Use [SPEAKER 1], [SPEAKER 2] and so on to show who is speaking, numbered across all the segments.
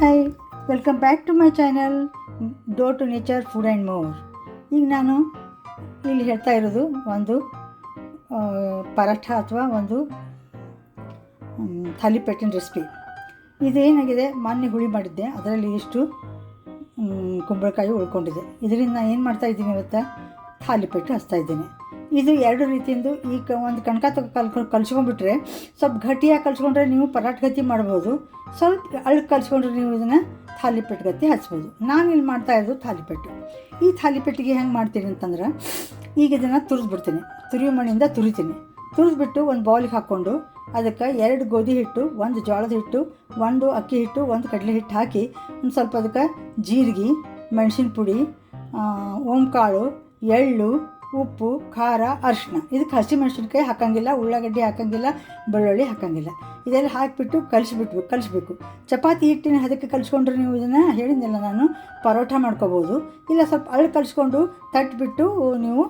[SPEAKER 1] Hi welcome back to my channel dough to nature food and more ಈಗ ನಾನು ಇಲ್ಲಿ ಹೇಳ್ತಾ ಇರೋದು ಒಂದು ಪರಾಠ ಅಥವಾ ಒಂದು ಥಾಲಿಪೇಟಿನ ರೆಸಿಪಿ ಇದೇನಾಗಿದೆ, ಮೊನ್ನೆ ಹುಳಿ ಮಾಡಿದ್ದೆ, ಅದರಲ್ಲಿ ಇಷ್ಟು ಕುಂಬಳಕಾಯಿ ಉಳ್ಕೊಂಡಿದೆ. ಇದರಿಂದ ನಾನು ಏನು ಮಾಡ್ತಾ ಇದ್ದೀನಿ ಇವತ್ತು? ಥಾಲಿಪೇಟು ಹಚ್ತಾ ಇದ್ದೀನಿ. ಇದು ಎರಡು ರೀತಿಯಿಂದ ಈ ಕ ಒಂದು ಕಣಕ ಕಲ್ಕೊಂಡು ಕಲ್ಸ್ಕೊಂಡ್ಬಿಟ್ರೆ ಸ್ವಲ್ಪ ಗಟ್ಟಿಯಾಗಿ ಕಲ್ಸ್ಕೊಂಡ್ರೆ ನೀವು ಪರಾಟ ಗತಿ ಮಾಡ್ಬೋದು. ಸ್ವಲ್ಪ ಅಳ್ಳು ಕಲ್ಸ್ಕೊಂಡ್ರೆ ನೀವು ಇದನ್ನು ಥಾಲಿಪೆಟ್ ಗತಿ ಹಚ್ಬೋದು. ನಾನು ಇಲ್ಲಿ ಮಾಡ್ತಾ ಇರೋದು ಥಾಲಿಪೆಟ್ಟು. ಈ ಥಾಲಿಪೆಟ್ಟಿಗೆ ಹೆಂಗೆ ಮಾಡ್ತೀನಿ ಅಂತಂದ್ರೆ, ಈಗ ಇದನ್ನು ತುರಿದ್ಬಿಡ್ತೀನಿ. ತುರಿಯೋ ಮಣ್ಣಿಂದ ತುರಿತೀನಿ. ತುರಿದ್ಬಿಟ್ಟು ಒಂದು ಬೌಲಿಗೆ ಹಾಕ್ಕೊಂಡು ಅದಕ್ಕೆ ಎರಡು ಗೋಧಿ ಹಿಟ್ಟು, ಒಂದು ಜೋಳದ ಹಿಟ್ಟು, ಒಂದು ಅಕ್ಕಿ ಹಿಟ್ಟು, ಒಂದು ಕಡಲೆ ಹಿಟ್ಟು ಹಾಕಿ ಒಂದು ಸ್ವಲ್ಪ ಅದಕ್ಕೆ ಜೀರಿಗೆ ಮೆಣಸಿನ ಪುಡಿ ಓಂಕಾಳು, ಎಳ್ಳು ಉಪ್ಪು, ಖಾರ ಅರಿಶಿನ ಇದಕ್ಕೆ ಹಸಿಮೆಣಸಿನ್ಕಾಯಿ ಹಾಕೋಂಗಿಲ್ಲ, ಉಳ್ಳಾಗಡ್ಡಿ ಹಾಕಂಗಿಲ್ಲ, ಬೆಳ್ಳುಳ್ಳಿ ಹಾಕಂಗಿಲ್ಲ. ಇದೆಲ್ಲ ಹಾಕಿಬಿಟ್ಟು ಕಲಿಸ್ಬಿಟ್ಬೇಕು ಕಲಿಸ್ಬೇಕು. ಚಪಾತಿ ಹಿಟ್ಟಿನ ಅದಕ್ಕೆ ಕಲಿಸ್ಕೊಂಡ್ರೆ ನೀವು ಇದನ್ನು? ಹೇಳಿದ್ನಲ್ಲ ನಾನು. ಪರೋಟ ಮಾಡ್ಕೋಬೋದು. ಇಲ್ಲ, ಸ್ವಲ್ಪ ಅಳ್ಳು ಕಲಿಸ್ಕೊಂಡು ತಟ್ಬಿಟ್ಟು ನೀವು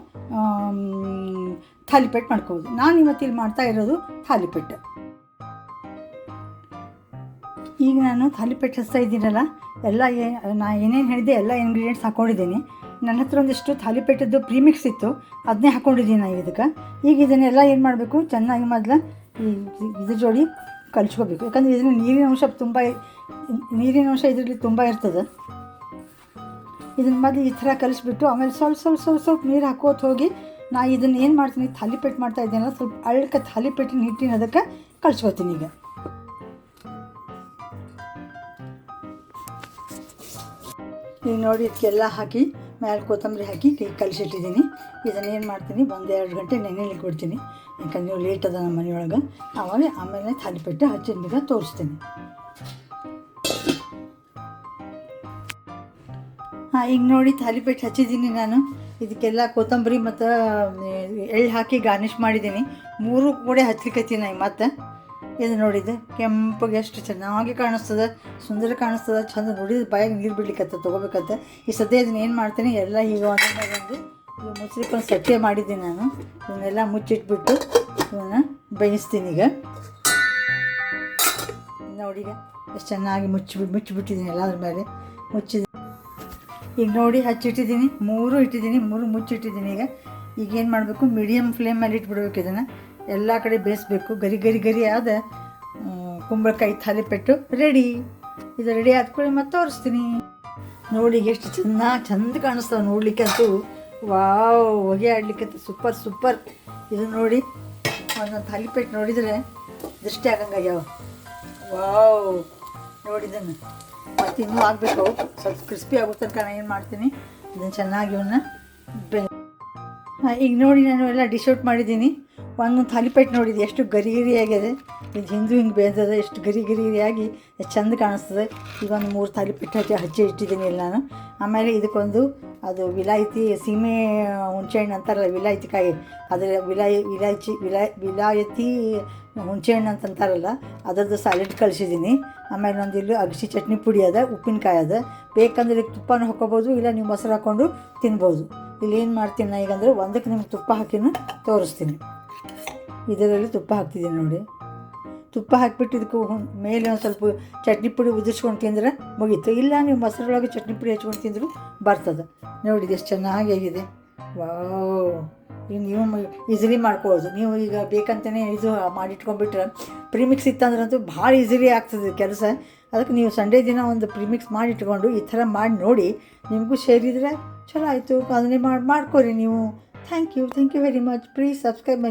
[SPEAKER 1] ಥಾಲಿಪೇಟ್ ಮಾಡ್ಕೋಬೋದು. ನಾನು ಇವತ್ತು ಇಲ್ಲಿ ಮಾಡ್ತಾ ಇರೋದು ಥಾಲಿಪೇಟ್ ಈಗ ನಾನು ಥಾಲಿಪೇಟ್ ಹಚ್ತಾ ಇದ್ದೀನಲ್ಲ, ಎಲ್ಲ ನಾ ಏನೇನು ಹೇಳಿದೆ ಎಲ್ಲ ಇಂಗ್ರೀಡಿಯೆಂಟ್ಸ್ ಹಾಕ್ಕೊಂಡಿದ್ದೀನಿ ನನ್ನ ಹತ್ರ ಒಂದಿಷ್ಟು ಥಾಲಿಪೇಟದ್ದು ಪ್ರೀಮಿಕ್ಸ್ ಇತ್ತು ಅದನ್ನೇ ಹಾಕ್ಕೊಂಡಿದ್ದೀನಿ ನಾನು ಇದಕ್ಕೆ. ಈಗ ಇದನ್ನೆಲ್ಲ ಏನು ಮಾಡಬೇಕು? ಚೆನ್ನಾಗಿ ಮೊದಲು ಈ ಇದ್ರ ಜೋಡಿ ಕಲ್ಸ್ಕೋಬೇಕು. ಯಾಕಂದರೆ ಇದರಲ್ಲಿ ನೀರಿನ ಅಂಶ ತುಂಬ ನೀರಿನ ಅಂಶ ಇದರಲ್ಲಿ ತುಂಬ ಇರ್ತದೆ. ಇದನ್ನ ಮೊದಲು ಈ ಥರ ಕಲಿಸ್ಬಿಟ್ಟು, ಆಮೇಲೆ ಸ್ವಲ್ಪ ಸ್ವಲ್ಪ ಸ್ವಲ್ಪ ಸ್ವಲ್ಪ ನೀರು ಹಾಕೋತ ಹೋಗಿ ನಾ ಇದನ್ನು ಏನು ಮಾಡ್ತೀನಿ ಥಾಲಿಪೇಟ್ ಮಾಡ್ತಾ ಇದ್ದೀನಲ್ಲ ಸ್ವಲ್ಪ ಅಳ್ಕ ಥಾಲಿಪೇಟಿನ ಹಿಟ್ಟಿನ ಅದಕ್ಕೆ ಕಳ್ಸ್ಕೊತೀನಿ ಈಗ. ಈಗ ನೋಡಿ, ಇದಕ್ಕೆಲ್ಲ ಹಾಕಿ ಮೇಲೆ ಕೊತ್ತಂಬರಿ ಹಾಕಿ ಕಲಿಸಿಟ್ಟಿದ್ದೀನಿ. ಇದನ್ನು ಏನು ಮಾಡ್ತೀನಿ, ಒಂದು ಎರಡು ಗಂಟೆ ನೆನೆಲಿ ಕೊಡ್ತೀನಿ. ಯಾಕಂದ್ರೆ ನೀವು ಲೇಟ್ ಅದ ನಮ್ಮ ಮನೆಯೊಳಗೆ. ಆವಾಗ ಆಮೇಲೆ ಥಾಲಿಪೇಟೆ ಹಚ್ಚಿದ ಬೀಗ ತೋರಿಸ್ತೀನಿ. ಹಾಂ, ಈಗ ನೋಡಿ ಥಾಲಿಪೇಟೆ ಹಚ್ಚಿದ್ದೀನಿ ನಾನು. ಇದಕ್ಕೆಲ್ಲ ಕೊತ್ತಂಬರಿ ಮತ್ತು ಎಳ್ಳು ಹಾಕಿ ಗಾರ್ನಿಷ್ ಮಾಡಿದ್ದೀನಿ. ಮೂರು ಕೂಡ ಹಚ್ಚಲಿಕ್ಕೆ ನಾನು ಮತ್ತೆ. ಇದು ನೋಡಿದ್ದು ಕೆಂಪಗೆ ಎಷ್ಟು ಚೆನ್ನಾಗಿ ಕಾಣಿಸ್ತದೆ, ಸುಂದರ ಕಾಣಿಸ್ತದೆ, ಚಂದ ನೋಡಿದ್ರೆ ಬಾಯಾಗ ನೀರು ಬಿಡ್ಲಿಕ್ಕೆ ತೊಗೋಬೇಕಂತ. ಈ ಸದ್ಯ ಇದನ್ನ ಏನು ಮಾಡ್ತೀನಿ, ಎಲ್ಲ ಈಗ ಒಂದು ಇವು ಸಟ್ಟೆ ಮಾಡಿದ್ದೀನಿ ನಾನು. ಇವನ್ನೆಲ್ಲ ಮುಚ್ಚಿಟ್ಬಿಟ್ಟು ಇವನ್ನ ಬೇಯಿಸ್ತೀನಿ ಈಗ. ನೋಡಿ ಈಗ ಎಷ್ಟು ಚೆನ್ನಾಗಿ ಮುಚ್ಚಿಬಿಟ್ಟು ಮುಚ್ಚಿಬಿಟ್ಟಿದ್ದೀನಿ ಎಲ್ಲದ್ರ ಮೇಲೆ. ಮುಚ್ಚಿದ, ಈಗ ನೋಡಿ ಹಚ್ಚಿಟ್ಟಿದ್ದೀನಿ ಮೂರು ಇಟ್ಟಿದ್ದೀನಿ ಮೂರು ಮುಚ್ಚಿಟ್ಟಿದ್ದೀನಿ ಈಗ. ಈಗ ಏನು ಮಾಡಬೇಕು ಮೀಡಿಯಮ್ ಫ್ಲೇಮಲ್ಲಿ ಇಟ್ಬಿಡ್ಬೇಕು ಇದನ್ನು. ಎಲ್ಲ ಕಡೆ ಬೇಯಿಸ್ಬೇಕು. ಗರಿ ಗರಿ ಗರಿ ಆದ ಕುಂಬಳಕಾಯಿ ಥಾಲಿಪೆಟ್ಟು ರೆಡಿ ಇದು ರೆಡಿ ಆದ ಕೂಡ ಮತ್ತೆ ತೋರಿಸ್ತೀನಿ. ನೋಡಿ ಎಷ್ಟು ಚೆನ್ನಾಗಿ ಚಂದ ಕಾಣಿಸ್ತಾವೆ ನೋಡ್ಲಿಕ್ಕೆ ಅಂತೂ ವಾವ್, ಹೊಗೆ ಆಡ್ಲಿಕ್ಕೆ ಸೂಪರ್ ಸೂಪರ್ ಇದು ನೋಡಿ ಒಂದೊಂದು ಥಾಲಿಪೆಟ್ಟು ನೋಡಿದರೆ ದೃಷ್ಟಿ ಆಗಂಗಾಗ್ಯಾವ ವಾವ್ ನೋಡಿದ್ದನ್ನು ಮತ್ತು ಇನ್ನೂ ಆಗಬೇಕು. ಸ್ವಲ್ಪ ಕ್ರಿಸ್ಪಿ ಆಗೋ ತನಕ ನಾನು ಏನು ಮಾಡ್ತೀನಿ? ಇದನ್ನು ಚೆನ್ನಾಗಿ ಇವನ್ನ ಈಗ ನೋಡಿ ನಾನು ಎಲ್ಲ ಡಿಶ್ ಔಟ್ ಮಾಡಿದ್ದೀನಿ. ಒಂದೊಂದು ಥಾಲಿಪೇಟ್ ನೋಡಿದ್ದು ಎಷ್ಟು ಗರಿ ಗರಿಯಾಗಿದೆ ಇದು ಹಿಂದೂ ಹಿಂಗೆ ಬೇಯ್ದದೆ ಎಷ್ಟು ಗರಿ ಗರಿ ಗರಿಯಾಗಿ ಎಷ್ಟು ಚಂದ ಕಾಣಿಸ್ತದೆ. ಈಗ ಒಂದು ಮೂರು ಥಾಲಿಪೇಟ್ ಹಚ್ಚಿ ಹಚ್ಚಿ ಇಟ್ಟಿದ್ದೀನಿ ಇಲ್ಲ ನಾನು. ಆಮೇಲೆ ಇದಕ್ಕೊಂದು ಅದು ವಿಲಾಯಿತಿ ಸೀಮೆ ಹುಣಸೆಹಣ್ಣು ಅಂತಾರಲ್ಲ, ವಿಲಾಯಿತಿ ಕಾಯಿ. ಅದರ ವಿಲಾಯಿ, ವಿಲಾಯ್ಚಿ, ವಿಲಾಯ್, ವಿಲಾಯತಿ ಹುಣಸೆಹಣ್ಣು ಅಂತ ಅಂತಾರಲ್ಲ, ಅದರದ್ದು ಸಾಲಿಡ್ ಕಳಿಸಿದ್ದೀನಿ. ಆಮೇಲೆ ಒಂದು ಇಲ್ಲಿ ಅಗಸಿ ಚಟ್ನಿ ಪುಡಿ ಅದ, ಉಪ್ಪಿನಕಾಯಿ ಅದ. ಬೇಕಂದ್ರೆ ಇದಕ್ಕೆ ತುಪ್ಪನೂ ಹಾಕೋಬೋದು ಇಲ್ಲ ನೀವು ಮೊಸರು ಹಾಕ್ಕೊಂಡು ತಿನ್ಬೋದು. ಏನು ಮಾಡ್ತೀನಿ ನಾ ಈಗ ಅಂದರೆ, ಒಂದಕ್ಕೆ ನಿಮ್ಗೆ ತುಪ್ಪ ಹಾಕಿನ ತೋರಿಸ್ತೀನಿ. ಇದರಲ್ಲಿ ತುಪ್ಪ ಹಾಕ್ತಿದ್ದೀನಿ ನೋಡಿ. ತುಪ್ಪ ಹಾಕಿಬಿಟ್ಟು ಇದಕ್ಕೆ ಮೇಲೆ ಒಂದು ಸ್ವಲ್ಪ ಚಟ್ನಿ ಪುಡಿ ಉದಿಸ್ಕೊಂಡು ತಿಂದ್ರೆ ಮುಗೀತು. ಇಲ್ಲ, ನೀವು ಮೊಸರೊಳಗೆ ಚಟ್ನಿ ಪುಡಿ ಹಚ್ಕೊಂಡು ತಿಂದರು ಬರ್ತದೆ. ನೋಡಿ ಎಷ್ಟು ಚೆನ್ನಾಗಿ ಆಗಿದೆ. ವಾವ್. ಈಗ ನೀವು ಈಸಿಲಿ ಮಾಡ್ಕೊಳ್ಳೋದು ನೀವು ಈಗ ಬೇಕಂತಲೇ ಇದು ಮಾಡಿಟ್ಕೊಂಡ್ಬಿಟ್ರೆ ಪ್ರಿಮಿಕ್ಸ್ ಇತ್ತಂದ್ರಂತೂ ಭಾಳ ಈಸಿಲಿ ಆಗ್ತದೆ ಕೆಲಸ. ಅದಕ್ಕೆ ನೀವು ಸಂಡೇ ದಿನ ಒಂದು ಪ್ರಿಮಿಕ್ಸ್ ಮಾಡಿಟ್ಕೊಂಡು ಈ ಥರ ಮಾಡಿ ನೋಡಿ. ನಿಮಗೂ ಸೇರಿದರೆ ಚಲೋ ಆಯಿತು. ಅದನ್ನೇ ಮಾಡಿ, ಮಾಡ್ಕೊರಿ ನೀವು. Thank you. Thank you very much. Please subscribe my